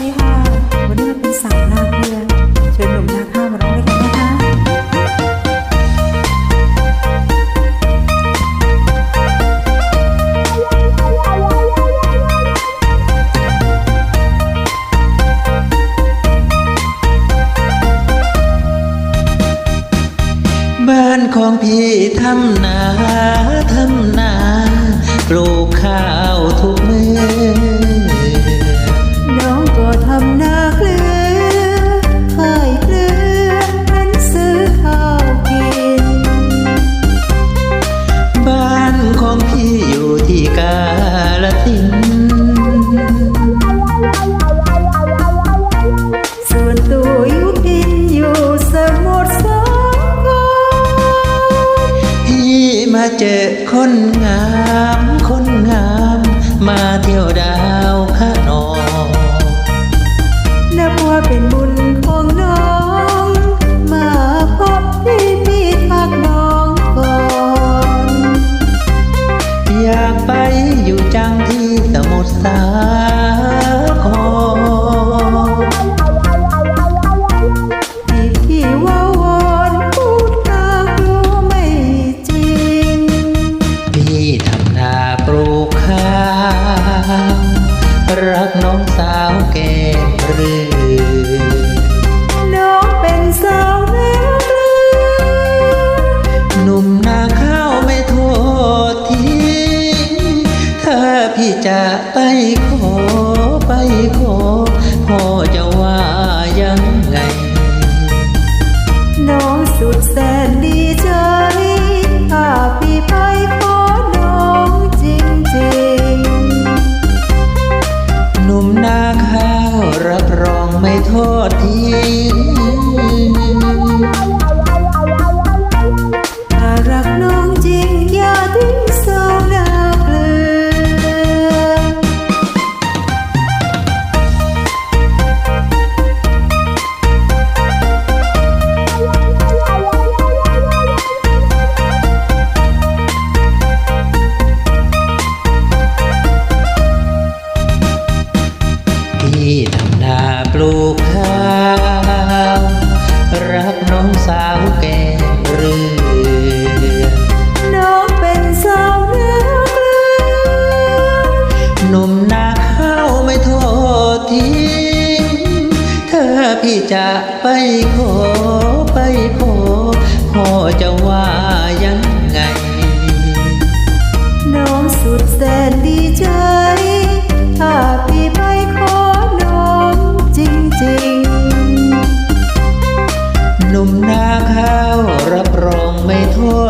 ดีค่ะ วันนี้เราเป็นสาวนาเกลือเชิญหนุ่มนาข้าวมาร้องด้วยกันนะคะบ้านของพี่ทำนาทำนาปลูกข้าวทุกมือ จะไปขอไปขอพ่อจะว่ายังไง น้องสุดแสนดีใจถ้าพี่ไปขอน้องจริงๆหนุ่มนาข้าวรับรองไม่โทษทิ้งถ้ารัก พี่ทำนาปลูกข้าวรักน้องสาวแก้มเรือน้องเป็นสาวเนาเกลือนมนาข้าวไม่โทษทิ้งถ้าพี่จะไปขอไปขอ นาข้าวรับรองไม่โทษ